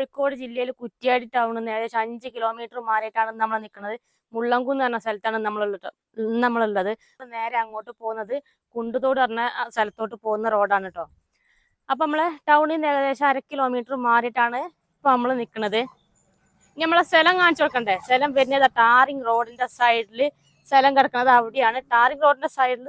കോഴിക്കോട് ജില്ലയിൽ കുറ്റിയാടി ടൗണിൽ നിന്ന് ഏകദേശം അഞ്ച് കിലോമീറ്റർ മാറിയിട്ടാണ് നമ്മൾ നിൽക്കുന്നത് മുള്ളംകുന്ന് പറഞ്ഞ സ്ഥലത്താണ് നമ്മളുള്ളത് നമ്മളുള്ളത്. നേരെ അങ്ങോട്ട് പോകുന്നത് കുണ്ടുതോട് പറഞ്ഞ സ്ഥലത്തോട്ട് പോകുന്ന റോഡാണ് കേട്ടോ അപ്പൊ നമ്മളെ ടൗണിൽ നിന്ന് ഏകദേശം അര കിലോമീറ്റർ മാറിയിട്ടാണ് ഇപ്പൊ നമ്മൾ നിൽക്കുന്നത് ഇനി നമ്മളെ സ്ഥലം കാണിച്ചു കൊടുക്കണ്ടേ? സ്ഥലം വരുന്നത് ടാറിങ് റോഡിന്റെ സൈഡിൽ സ്ഥലം കിടക്കുന്നത് അവിടെയാണ്. ടാറിങ് റോഡിന്റെ സൈഡിൽ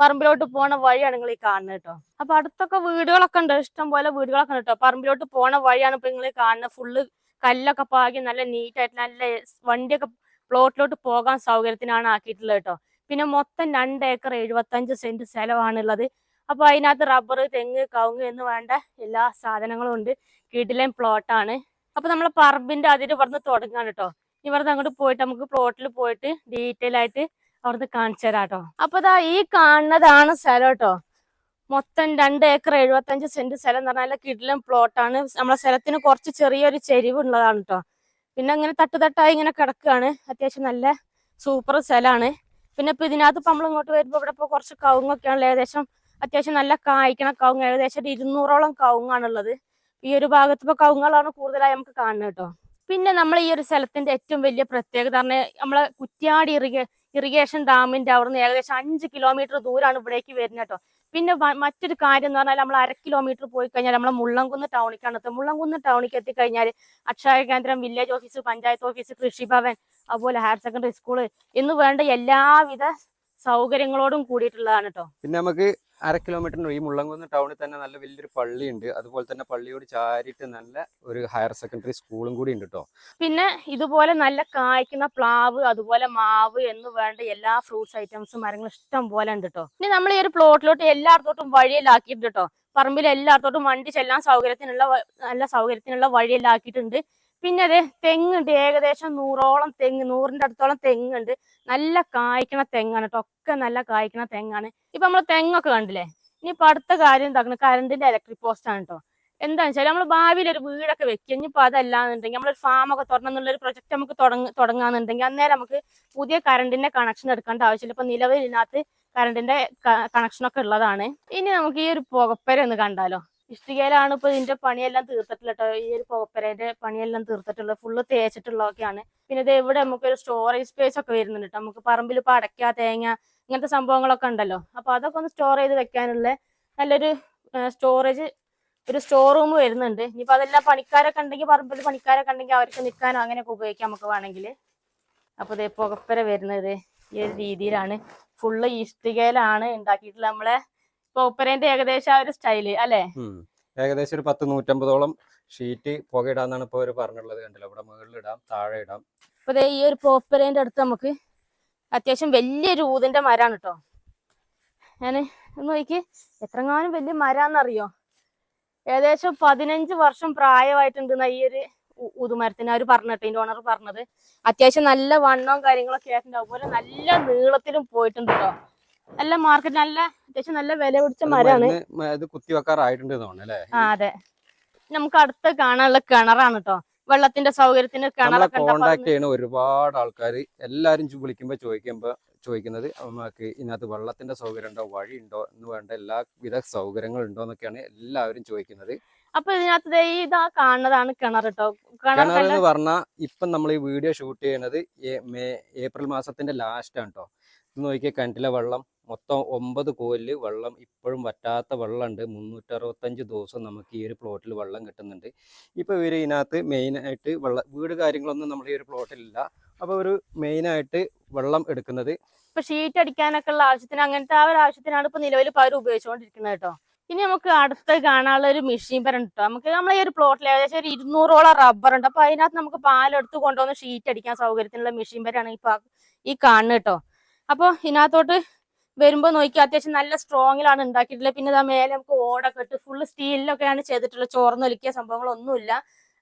പറമ്പിലോട്ട് പോണ വഴിയാണ് നിങ്ങൾ ഈ കാണുന്നത് കേട്ടോ അപ്പൊ അടുത്തൊക്കെ വീടുകളൊക്കെ ഉണ്ട്. ഇഷ്ടം പോലെ വീടുകളൊക്കെ ഉണ്ട് കേട്ടോ പറമ്പിലോട്ട് പോണ വഴിയാണ് ഇപ്പൊ നിങ്ങൾ കാണുന്നത്. ഫുള്ള് കല്ലൊക്കെ പാകി നല്ല നീറ്റായിട്ട് നല്ല വണ്ടിയൊക്കെ പ്ലോട്ടിലോട്ട് പോകാൻ സൗകര്യത്തിനാണ് ആക്കിയിട്ടുള്ളത് കേട്ടോ പിന്നെ മൊത്തം രണ്ട് ഏക്കർ എഴുപത്തഞ്ച് സെന്റ് സ്ഥലമാണുള്ളത് അപ്പൊ അതിനകത്ത് റബ്ബർ തെങ്ങ് കവുങ്ങ് എന്ന് വേണ്ട എല്ലാ സാധനങ്ങളും ഉണ്ട്. കിടിലേം പ്ലോട്ടാണ് അപ്പൊ നമ്മളെ പറമ്പിന്റെ അതിര് ഇവിടുന്ന് തുടങ്ങാണ് കേട്ടോ ഇവിടുന്ന് അങ്ങോട്ട് പോയിട്ട് നമുക്ക് പ്ലോട്ടിൽ പോയിട്ട് ഡീറ്റെയിൽ ആയിട്ട് അവിടുന്ന് കാണിച്ചു തരാം കേട്ടോ അപ്പൊ ഇതാ ഈ കാണുന്നതാണ് സ്ഥലം കേട്ടോ മൊത്തം രണ്ട് ഏക്കർ എഴുപത്തഞ്ച് സെന്റ് സ്ഥലം എന്ന് പറഞ്ഞാൽ കിടിലം പ്ലോട്ടാണ് നമ്മളെ സ്ഥലത്തിന് കുറച്ച് ചെറിയൊരു ചെരിവ് ഉള്ളതാണ് കേട്ടോ പിന്നെ അങ്ങനെ തട്ടുതട്ടായി ഇങ്ങനെ കിടക്കുകയാണ്. അത്യാവശ്യം നല്ല സൂപ്പർ സ്ഥലമാണ്. പിന്നെ ഇപ്പൊ ഇതിനകത്ത് ഇപ്പൊ നമ്മൾ ഇങ്ങോട്ട് വരുമ്പോ ഇവിടെ ഇപ്പൊ കുറച്ച് കവുങ്ങൊക്കെയാണല്ലോ ഏകദേശം അത്യാവശ്യം നല്ല കായ്ക്കണ കവുങ്ങ്. ഏകദേശം ഇരുന്നൂറോളം കവുങ്ങാണുള്ളത്. ഈ ഒരു ഭാഗത്ത് ഇപ്പൊ കവുങ്ങുകളാണ് കൂടുതലായി നമുക്ക് കാണുന്നത് കേട്ടോ. പിന്നെ നമ്മൾ ഈ ഒരു സ്ഥലത്തിന്റെ ഏറ്റവും വലിയ പ്രത്യേകത പറഞ്ഞാൽ നമ്മളെ കുറ്റ്യാടി ഇറിഗേ ഇറിഗേഷൻ ഡാമിന്റെ അവിടുന്ന് ഏകദേശം അഞ്ച് കിലോമീറ്റർ ദൂരമാണ് ഇവിടേക്ക് വരുന്നത് കേട്ടോ. പിന്നെ മറ്റൊരു കാര്യം എന്ന് പറഞ്ഞാൽ നമ്മൾ അര കിലോമീറ്റർ പോയി കഴിഞ്ഞാൽ നമ്മളെ മുള്ളംകുന്ന് ടൗണിക്കാണ് എത്തുക മുള്ളംകുന്ന് ടൗണിക്ക് എത്തിക്കഴിഞ്ഞാൽ അക്ഷയ കേന്ദ്രം village office panchayat office Krishibhavan അതുപോലെ ഹയർ സെക്കൻഡറി സ്കൂൾ എന്ന് വേണ്ട എല്ലാവിധ സൗകര്യങ്ങളോടും കൂടിയിട്ടുള്ളതാണ് കേട്ടോ പിന്നെ നമുക്ക് അര കിലോമീറ്ററിന് ഈ മുള്ളംകുന്ന് ടൗണിൽ തന്നെ നല്ല വലിയൊരു പള്ളിയുണ്ട്. അതുപോലെ തന്നെ പള്ളിയോട് ചാരിട്ട് നല്ല ഒരു ഹയർ സെക്കൻഡറി സ്കൂളും കൂടി ഉണ്ട് കേട്ടോ പിന്നെ ഇതുപോലെ നല്ല കായ്ക്കുന്ന പ്ലാവ് അതുപോലെ മാവ് എന്ന് വേണ്ട എല്ലാ ഫ്രൂട്ട്സ് ഐറ്റംസും മരങ്ങളും ഇഷ്ടം പോലെ ഉണ്ട് കേട്ടോ ഇനി നമ്മൾ ഈ ഒരു പ്ലോട്ടിലോട്ട് എല്ലായിടത്തോട്ടും വഴിയിലാക്കിയിട്ടുണ്ട് കേട്ടോ പറമ്പിൽ എല്ലായിടത്തോട്ടും വണ്ടി ചെല്ലാൻ സൗകര്യത്തിനുള്ള നല്ല സൗകര്യത്തിനുള്ള വഴിയെല്ലാം ആക്കിയിട്ടുണ്ട്. പിന്നെ അതെ തെങ്ങുണ്ട്. ഏകദേശം നൂറോളം തെങ്ങ് നൂറിന്റെ അടുത്തോളം തെങ്ങുണ്ട്. നല്ല കായ്ക്കണ തെങ്ങാണ് ഒക്കെ നല്ല കായ്ക്കണ തെങ്ങാണ്. ഇപ്പൊ നമ്മൾ തെങ്ങൊക്കെ കണ്ടില്ലേ? ഇനിയിപ്പൊ അടുത്ത കാര്യം എന്താക്കണം കറണ്ടിന്റെ ഇലക്ട്രിക് പോസ്റ്റ് ആണ് കേട്ടോ എന്താണെന്ന് വെച്ചാൽ നമ്മൾ ഭാവിയിൽ ഒരു വീടൊക്കെ വെക്കുക ഇനിയിപ്പോ അതല്ലാന്നുണ്ടെങ്കിൽ നമ്മളൊരു ഫാം ഒക്കെ തുടങ്ങണം ഒരു പ്രൊജക്ട് നമുക്ക് തുടങ്ങ തുടങ്ങാന്നുണ്ടെങ്കിൽ അന്നേരം നമുക്ക് പുതിയ കറണ്ടിന്റെ കണക്ഷൻ എടുക്കേണ്ട ആവശ്യമില്ല. ഇപ്പൊ ഇതിനകത്ത് കറണ്ടിന്റെ കണക്ഷൻ ഒക്കെ ഉള്ളതാണ്. ഇനി നമുക്ക് ഈ ഒരു പുകപ്പര ഒന്ന് കണ്ടാലോ? ഇഷ്ടികയിലാണ് ഇപ്പൊ ഇതിന്റെ പണിയെല്ലാം തീർത്തിട്ടുള്ള കേട്ടോ ഈ ഒരു പോപ്പരേന്റെ പണിയെല്ലാം തീർത്തിട്ടുള്ളത്. ഫുള്ള് തേച്ചിട്ടുള്ളതൊക്കെയാണ്. പിന്നെ ഇത് എവിടെ നമുക്ക് ഒരു സ്റ്റോറേജ് സ്പേസ് ഒക്കെ വരുന്നുണ്ട് കേട്ടോ നമുക്ക് പറമ്പിൽ ഇപ്പൊ അടയ്ക്ക തേങ്ങ ഇങ്ങനത്തെ സംഭവങ്ങളൊക്കെ ഉണ്ടല്ലോ. അപ്പൊ അതൊക്കെ ഒന്ന് സ്റ്റോർ ചെയ്ത് വെക്കാനുള്ള നല്ലൊരു സ്റ്റോറേജ് ഒരു സ്റ്റോർ റൂം വരുന്നുണ്ട്. ഇനിയിപ്പോ അതെല്ലാം പണിക്കാരൊക്കെ ഉണ്ടെങ്കിൽ പറമ്പിൽ പണിക്കാരൊക്കെ ഉണ്ടെങ്കിൽ അവർക്ക് നിൽക്കാനോ അങ്ങനെയൊക്കെ ഉപയോഗിക്കാം നമുക്ക് വേണമെങ്കിൽ. അപ്പൊ ഇതേ പുകപ്പര വരുന്നത് ഈ ഒരു രീതിയിലാണ്. ഫുള്ള് ഇഷ്ടികയിലാണ് ഉണ്ടാക്കിയിട്ടുള്ള നമ്മളെ പുകപ്പരേന്റെ ഏകദേശം ആ ഒരു സ്റ്റൈൽ അല്ലെ? ഏകദേശം ഒരു പത്ത് നൂറ്റമ്പതോളം ഷീറ്റ് പുകയിടാന്നാണ് ഇപ്പൊ അവർ പറഞ്ഞിട്ടുള്ളത് കണ്ടില്ല? ഇവിടെ മുകളിൽ ഇടാം താഴെ ഇടാം. അപ്പൊ ഈ ഒരു പോപ്പരേന്റെ അടുത്ത് നമുക്ക് അത്യാവശ്യം വലിയൊരു ഊതിന്റെ മരാണ് കേട്ടോ ഞാൻ ഒന്ന് നോക്കി എത്രങ്ങാനും വലിയ മരാന്നറിയോ? ഏകദേശം പതിനഞ്ച് വർഷം പ്രായമായിട്ടുണ്ട് ഈ ഒരു ഊതുമരത്തിന് അവർ പറഞ്ഞിട്ട് ഇതിന്റെ ഓണർ പറഞ്ഞത്. അത്യാവശ്യം നല്ല വണ്ണവും കാര്യങ്ങളൊക്കെ ആയിട്ടുണ്ട് അതുപോലെ നല്ല നീളത്തിലും പോയിട്ടുണ്ട് കേട്ടോ നല്ല മാർക്കറ്റ് നല്ല അത്യാവശ്യം നല്ല വില പിടിച്ച അത് മരാണ് മരുന്ന് മ- ഇത് കുത്തി വെക്കാറായിട്ടുണ്ട് തോന്നുന്നു അല്ലേ? അതെ. നമുക്ക് അടുത്ത് കാണാനുള്ള കിണറാണ് കേട്ടോ വെള്ളത്തിന്റെ സൗകര്യത്തിന് കിണറൊക്കെ കോണ്ടാക്ട് ചെയ്യണ ഒരുപാട് ആൾക്കാർ എല്ലാരും വിളിക്കുമ്പോ ചോദിക്കുമ്പോ ചോദിക്കുന്നത് നമുക്ക് ഇതിനകത്ത് വെള്ളത്തിന്റെ സൗകര്യം ഉണ്ടോ? വഴി ഉണ്ടോ? എന്ന് വേണ്ട എല്ലാവിധ സൗകര്യങ്ങൾ ഉണ്ടോ? എന്നൊക്കെയാണ് എല്ലാവരും ചോദിക്കുന്നത്. അപ്പൊ ഇതിനകത്ത് ഇതാ കാണുന്നതാണ് കിണർ കേട്ടോ കിണർ എന്ന് പറഞ്ഞാൽ ഇപ്പം നമ്മൾ ഈ വീഡിയോ ഷൂട്ട് ചെയ്യണത് ഏപ്രിൽ മാസത്തിന്റെ ലാസ്റ്റ് ആണ് കേട്ടോ ഇത് നോക്കിയാൽ കിണറ്റിലെ വെള്ളം മൊത്തം ഒമ്പത് കോലിൽ വെള്ളം ഇപ്പോഴും വറ്റാത്ത വെള്ളമുണ്ട്. മുന്നൂറ്ററുപത്തഞ്ച് ദിവസം നമുക്ക് ഈ ഒരു പ്ലോട്ടിൽ വെള്ളം കിട്ടുന്നുണ്ട്. ഇപ്പോൾ ഇവർ ഇതിനകത്ത് മെയിനായിട്ട് വെള്ള വീട് കാര്യങ്ങളൊന്നും നമ്മൾ ഈ ഒരു പ്ലോട്ടിലില്ല അപ്പോൾ ഒരു മെയിനായിട്ട് വെള്ളം എടുക്കുന്നത്. ഇപ്പൊ ഷീറ്റ് അടിക്കാനൊക്കെ ഉള്ള ആവശ്യത്തിന് അങ്ങനത്തെ ആ ഒരു ആവശ്യത്തിനാണ് ഇപ്പൊ നിലവിൽ പവർ ഉപയോഗിച്ചുകൊണ്ടിരിക്കുന്നത് കേട്ടോ. ഇനി നമുക്ക് അടുത്ത് കാണാനുള്ള ഒരു മെഷീൻ പരം കേട്ടോ നമുക്ക് നമ്മളെ ഈ ഒരു പ്ലോട്ടിൽ ഏകദേശം ഒരു ഇരുന്നൂറോളം റബ്ബർ ഉണ്ട്. അപ്പൊ അതിനകത്ത് നമുക്ക് പാലെടുത്ത് കൊണ്ടുവന്ന് ഷീറ്റ് അടിക്കാൻ സൗകര്യത്തിനുള്ള മെഷീൻ പരാണ് ഇപ്പൊ ഈ കാണുന്നത് കേട്ടോ. അപ്പോൾ ഇതിനകത്തോട്ട് വരുമ്പോ നോക്കി അത്യാവശ്യം നല്ല സ്ട്രോങ്ങിലാണ് ഉണ്ടാക്കിയിട്ടുള്ളത്. പിന്നെ ഇതാ മേലെ നമുക്ക് ഓടൊക്കെ ഇട്ട് ഫുള്ള് സ്റ്റീലിലൊക്കെയാണ് ചെയ്തിട്ടുള്ളത്. ചോർന്നൊലിക്കിയ സംഭവങ്ങളൊന്നുമില്ല.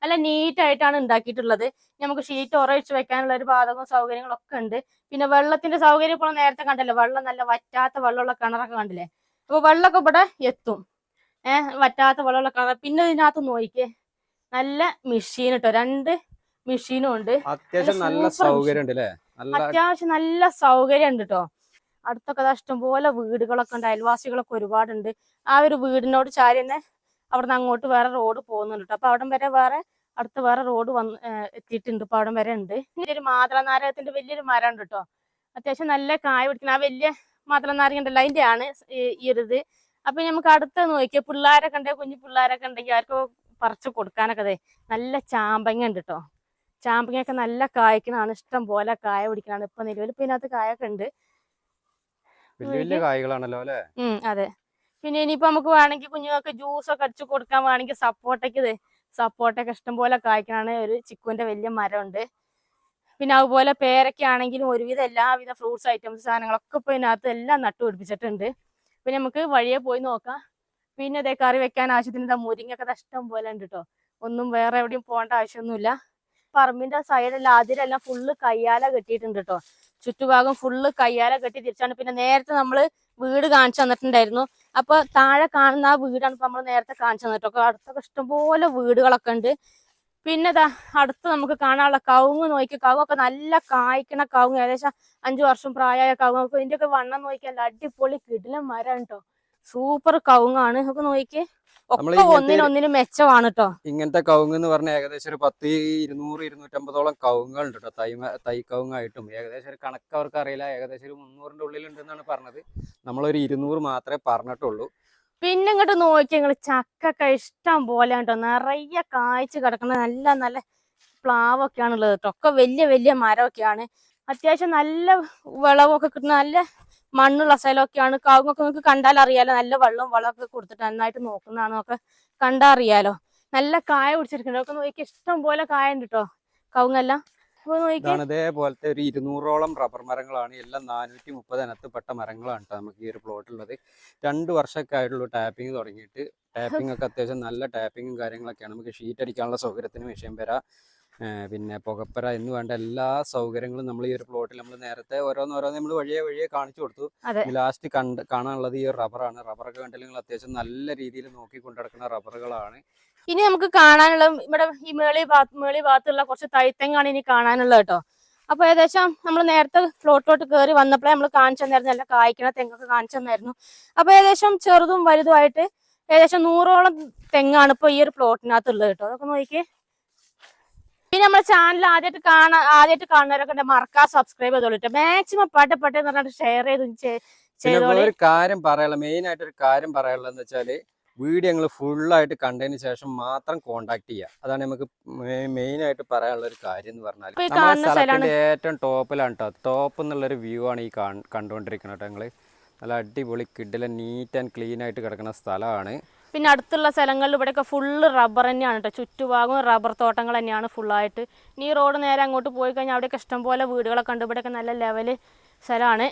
നല്ല നീറ്റായിട്ടാണ് ഉണ്ടാക്കിയിട്ടുള്ളത്. നമുക്ക് ഷീറ്റ് ഉറയിച്ച് വെക്കാനുള്ള ഒരു പാതകവും സൗകര്യങ്ങളൊക്കെ ഉണ്ട്. പിന്നെ വെള്ളത്തിന്റെ സൗകര്യം ഇപ്പോൾ നേരത്തെ കണ്ടല്ലോ. വെള്ളം നല്ല വറ്റാത്ത വെള്ളമുള്ള കിണറൊക്കെ കണ്ടില്ലേ? അപ്പൊ വെള്ളമൊക്കെ ഇവിടെ എത്തും. ഏഹ് വറ്റാത്ത വെള്ളമുള്ള കിണർ. പിന്നെ ഇതിനകത്ത് നോക്കിയേ നല്ല മെഷീൻ കേട്ടോ രണ്ട് മെഷീനും ഉണ്ട്. അത്യാവശ്യം നല്ല. സൗകര്യം ഉണ്ട് അത്യാവശ്യം നല്ല സൗകര്യം ഉണ്ട് കേട്ടോ അടുത്തൊക്കെ ഇഷ്ടംപോലെ വീടുകളൊക്കെ ഉണ്ട് അയൽവാസികളൊക്കെ ഒരുപാടുണ്ട്. ആ ഒരു വീടിനോട് ചാരി തന്നെ അവിടെ നിന്ന് അങ്ങോട്ട് വേറെ റോഡ് പോകുന്നുണ്ട് കേട്ടോ അപ്പൊ അവിടം വരെ വേറെ അടുത്ത് വേറെ റോഡ് വന്ന് എത്തിയിട്ടുണ്ട്. ഇപ്പൊ അവിടം വരെ ഉണ്ട്. ഒരു മാതള നാരകത്തിന്റെ വലിയൊരു മരം ഉണ്ട് കേട്ടോ അത്യാവശ്യം നല്ല കായ പിടിക്കുന്ന ആ വലിയ മാതള നാരക ഉണ്ടല്ലോ അതിന്റെ ആണ് ഈ- ഒരു ഇത്. അപ്പൊ നമുക്ക് അടുത്ത് നോക്കിയാൽ പിള്ളേരൊക്കെ ഉണ്ടെങ്കിൽ കുഞ്ഞു പിള്ളേരൊക്കെ ഉണ്ടെങ്കിൽ അവർക്ക് പറിച്ചു കൊടുക്കാനൊക്കെ അതെ നല്ല ചാമ്പങ്ങ ഉണ്ട് കേട്ടോ ചാമ്പങ്ങയൊക്കെ നല്ല കായ്ക്കണാണ് ഇഷ്ടം പോലെ കായ പിടിക്കണാണ് ഇപ്പൊ നിലവിൽ ഇപ്പൊ ഇതിനകത്ത് കായൊക്കെ ഉണ്ട്. വലിയ വലിയ കായ്കളാണല്ലോ അല്ലെ? അതെ. പിന്നെ ഇനിയിപ്പോ നമുക്ക് വേണമെങ്കിൽ കുഞ്ഞുങ്ങൾക്ക് ജ്യൂസ് ഒക്കെ അടിച്ചു കൊടുക്കാൻ വേണമെങ്കിൽ സപ്പോർട്ടയ്ക്ക് ഇത് സപ്പോർട്ടൊക്കെ ഇഷ്ടംപോലെ കായ്ക്കണാണ്. ഒരു ചിക്കുവിന്റെ വലിയ മരമുണ്ട്. പിന്നെ അതുപോലെ പേരൊക്കെ ആണെങ്കിലും ഒരുവിധം എല്ലാവിധ ഫ്രൂട്ട്സ് ഐറ്റംസ് സാധനങ്ങളൊക്കെ ഇപ്പൊ ഇതിനകത്ത് എല്ലാം നട്ടു പിടിപ്പിച്ചിട്ടുണ്ട്. പിന്നെ നമുക്ക് വഴിയെ പോയി നോക്കാം. പിന്നെ ഇതേ കറി വെക്കാൻ ആവശ്യത്തിന് ഇതാ മുരിങ്ങൊക്കെ ഇഷ്ടം പോലെ ഉണ്ട് കേട്ടോ ഒന്നും വേറെ എവിടെയും പോകേണ്ട ആവശ്യമൊന്നുമില്ല. പറമ്പിന്റെ സൈഡെല്ലാം അതിലെല്ലാം ഫുള്ള് കയ്യാല കെട്ടിയിട്ടുണ്ട് കേട്ടോ ചുറ്റുഭാഗം ഫുള്ള് കയ്യാല കെട്ടി തിരിച്ചാണ്. പിന്നെ നേരത്തെ നമ്മൾ വീട് കാണിച്ചു തന്നിട്ടുണ്ടായിരുന്നു. അപ്പൊ താഴെ കാണുന്ന ആ വീടാണ് ഇപ്പൊ നമ്മൾ നേരത്തെ കാണിച്ചു തന്നിട്ടൊക്കെ അടുത്തൊക്കെ ഇഷ്ടംപോലെ വീടുകളൊക്കെ ഉണ്ട്. പിന്നെ ദാ അടുത്ത് നമുക്ക് കാണാനുള്ള കവുങ്ങ് നോക്കി. കവുങ്ങൊക്കെ നല്ല കായ്ക്കണ കവുങ്ങ്. ഏകദേശം അഞ്ചു വർഷം പ്രായമായ കവുങ്ങ് ഇതിന്റെ ഒക്കെ വണ്ണം നോക്കിയാൽ അടിപൊളി കിടിലം മരം കേട്ടോ സൂപ്പർ കവുങ്ങാണ്. ഒക്കെ നോക്കി ഒക്കെ ഒന്നിനൊന്നിനും മെച്ചമാണ് കേട്ടോ ഇങ്ങനത്തെ കവുങ്ങ് എന്ന് പറഞ്ഞാൽ ഏകദേശം ഒരു പത്ത് ഇരുന്നൂറ് ഇരുന്നൂറ്റമ്പതോളം കവുങ്ങുകൾ ഉണ്ട് കേട്ടോ തൈ തൈ കവുങ്ങായിട്ടും. ഏകദേശം ഒരു കണക്ക് അവർക്ക് അറിയില്ല. ഏകദേശം ഒരു മുന്നൂറിന്റെ ഉള്ളിലുണ്ടെന്നാണ് പറഞ്ഞത്. നമ്മളൊരു ഇരുന്നൂറ് മാത്രമേ പറഞ്ഞിട്ടുള്ളൂ. പിന്നെ ഇങ്ങോട്ട് നോക്കി ഞങ്ങൾ ചക്കൊക്കെ ഇഷ്ടം പോലെ കേട്ടോ നിറയെ കായ്ച്ച് കിടക്കുന്ന നല്ല നല്ല പ്ലാവൊക്കെയാണ് ഉള്ളത് കേട്ടോ ഒക്കെ വലിയ വലിയ മരമൊക്കെയാണ്. അത്യാവശ്യം നല്ല വിളവൊക്കെ കിട്ടുന്ന നല്ല മണ്ണുള്ള സ്ഥലമൊക്കെയാണ്. കാവുങ്ങൊക്കെ നിങ്ങൾക്ക് കണ്ടാൽ അറിയാലോ നല്ല വെള്ളവും വളമൊക്കെ കൊടുത്തിട്ട് നന്നായിട്ട് നോക്കുന്നതാണെന്നൊക്കെ കണ്ടാൽ അറിയാലോ. നല്ല കായ പിടിച്ചിരിക്കുന്നുണ്ട്. ഒക്കെ നോക്കി ഇഷ്ടം പോലെ കായ ഉണ്ട് കേട്ടോ കവുങ്ങെല്ലാം. അതേപോലത്തെ ഒരു ഇരുന്നൂറോളം റബ്ബർ മരങ്ങളാണ്. എല്ലാം നാനൂറ്റി മുപ്പത് പെട്ട മരങ്ങളാണ് ട്ടോ നമുക്ക് ഈ ഒരു പ്ലോട്ടുള്ളത് രണ്ട് വർഷമൊക്കെ ആയിട്ടുള്ള ടാപ്പിംഗ് തുടങ്ങിയിട്ട്. ടാപ്പിംഗ് ഒക്കെ അത്യാവശ്യം നല്ല ടാപ്പിങ്ങും കാര്യങ്ങളൊക്കെയാണ്. നമുക്ക് ഷീറ്റ് അടിക്കാനുള്ള സൗകര്യത്തിന് വിഷയം വരാ. പിന്നെ പുകപ്പര എന്ന് വേണ്ട എല്ലാ സൗകര്യങ്ങളും നമ്മൾ ഈ ഒരു പ്ലോട്ടിൽ നമ്മൾ നേരത്തെ ഓരോന്നോരോന്ന് നമ്മൾ വഴിയെ വഴിയെ കാണിച്ചു കൊടുത്തു. ലാസ്റ്റ് കണ്ട് കാണാനുള്ളത് ഈ റബ്ബറാണ് റബ്ബറൊക്കെ കണ്ടില്ലെങ്കിൽ അത്യാവശ്യം നല്ല രീതിയിൽ നോക്കി കൊണ്ടുനടക്കുന്ന റബ്ബറുകളാണ് ഇനി നമുക്ക് കാണാനുള്ള ഇവിടെ ഈ മേളി ഭാഗത്ത് മേളി ഭാഗത്തുള്ള കുറച്ച് തൈത്തെങ്ങാണ് ഇനി കാണാനുള്ളത് കേട്ടോ. അപ്പൊ ഏകദേശം നമ്മൾ നേരത്തെ ഫ്ലോട്ടിലോട്ട് കയറി വന്നപ്പോഴേ നമ്മൾ കാണിച്ചു തന്നായിരുന്നു. എല്ലാം കായ്ക്കണ തെങ്ങൊക്കെ കാണിച്ചു തന്നായിരുന്നു. അപ്പൊ ഏകദേശം ചെറുതും വലുതുമായിട്ട് ഏകദേശം നൂറോളം തെങ്ങാണ് ഇപ്പൊ ഈ ഒരു പ്ലോട്ടിനകത്തുള്ളത് കേട്ടോ. അതൊക്കെ നോക്കി പിന്നെ നമ്മുടെ ചാനൽ ആദ്യമായിട്ട് കാണാ ആദ്യമായിട്ട് കാണുന്നവരൊക്കെ മറക്കാ മറക്കാതെ സബ്സ്ക്രൈബ് ചെയ്തോളൂ മാക്സിമം പാട്ട് പെട്ടെന്ന് പറഞ്ഞിട്ട് ഷെയർ ചെയ്ത് ഒരു കാര്യം പറയാനുള്ള മെയിൻ ആയിട്ട് ഒരു കാര്യം പറയാനുള്ളത് വെച്ചാൽ വീഡിയോ ഞങ്ങൾ ഫുള്ളായിട്ട് കണ്ടതിന് ശേഷം മാത്രം കോണ്ടാക്ട് ചെയ്യുക അതാണ് നമുക്ക് മെയിൻ ആയിട്ട് പറയാനുള്ള ഒരു കാര്യം എന്ന് പറഞ്ഞാൽ ഏറ്റവും ടോപ്പിലാണ് കേട്ടോ ടോപ്പ് എന്നുള്ളൊരു വ്യൂ ആണ് ഈ കാണ് കണ്ടുകൊണ്ടിരിക്കുന്നത് കേട്ടോ ഞങ്ങൾ. നല്ല അടിപൊളി കിഡിലെ നീറ്റ് ആൻഡ് ക്ലീൻ ആയിട്ട് കിടക്കുന്ന സ്ഥലമാണ്. പിന്നെ അടുത്തുള്ള സ്ഥലങ്ങളിൽ ഇവിടെയൊക്കെ ഫുള്ള് റബ്ബർ തന്നെയാണ് കേട്ടോ ചുറ്റുഭാഗവും റബ്ബർ തോട്ടങ്ങൾ തന്നെയാണ് ഫുള്ളായിട്ട് ഇനി ഈ റോഡ് നേരെ അങ്ങോട്ട് പോയി കഴിഞ്ഞാൽ അവിടെയൊക്കെ ഇഷ്ടംപോലെ വീടുകളൊക്കെ ഉണ്ട്. ഇവിടെയൊക്കെ നല്ല ലെവൽ സ്ഥലമാണ്.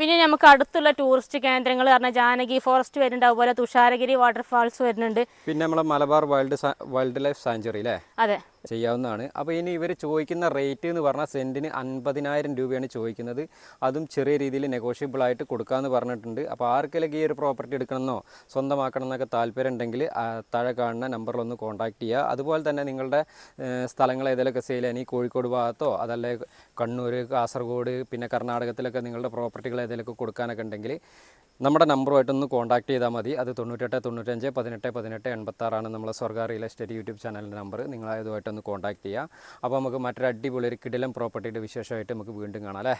പിന്നെ നമുക്ക് അടുത്തുള്ള ടൂറിസ്റ്റ് കേന്ദ്രങ്ങൾ പറഞ്ഞാൽ ജാനകി ഫോറസ്റ്റ് വരുന്നുണ്ട്. അതുപോലെ തുഷാരഗിരി വാട്ടർഫാൾസ് വരുന്നുണ്ട്. പിന്നെ നമ്മളെ Malabar wild wild life sanctuary അല്ലേ അതെ. ചെയ്യാവുന്നതാണ്. അപ്പോൾ ഇനി ഇവർ ചോദിക്കുന്ന റേറ്റ് എന്ന് പറഞ്ഞാൽ സെന്റിന് അൻപതിനായിരം രൂപയാണ് ചോദിക്കുന്നത്. അതും ചെറിയ രീതിയിൽ നെഗോഷ്യബിൾ ആയിട്ട് കൊടുക്കാമെന്ന് പറഞ്ഞിട്ടുണ്ട്. അപ്പോൾ ആർക്കെങ്കിലും ഈ ഒരു പ്രോപ്പർട്ടി എടുക്കണമെന്നോ സ്വന്തമാക്കണം എന്നൊക്കെ താല്പര്യം ഉണ്ടെങ്കിൽ താഴെ കാണുന്ന നമ്പറിൽ ഒന്ന് കോൺടാക്ട് ചെയ്യുക. അതുപോലെ തന്നെ നിങ്ങളുടെ സ്ഥലങ്ങൾ ഏതെങ്കിലുമൊക്കെ സെയിൽ ചെയ്യാൻ ഈ കോഴിക്കോട് ഭാഗത്തോ അതല്ലേ കണ്ണൂർ കാസർഗോഡ് പിന്നെ കർണാടകത്തിലൊക്കെ നിങ്ങളുടെ പ്രോപ്പർട്ടികൾ ഏതെങ്കിലുമൊക്കെ കൊടുക്കാനൊക്കെ ഉണ്ടെങ്കിൽ നമ്മുടെ നമ്പറുമായിട്ടൊന്ന് കോൺടാക്ട് ചെയ്താൽ മതി. അത് തൊണ്ണൂറ്റെട്ട് തൊണ്ണൂറ്റഞ്ച് പതിനെട്ട് പതിനെട്ട് എൺപത്താറാണ് നമ്മളെ സ്വർഗ റിയൽ എസ്റ്റേറ്റ് യൂട്യൂബ് ചാനലിന്റെ നമ്പർ നിങ്ങൾ അതുമായിട്ടൊന്ന് കോൺടാക്ട് ചെയ്യുക അപ്പോൾ നമുക്ക് മറ്റൊരു അടിപൊളി ഒരു കിടിലം പ്രോപ്പർട്ടിയുടെ വിശേഷമായിട്ട് നമുക്ക് വീണ്ടും കാണാം അല്ലേ?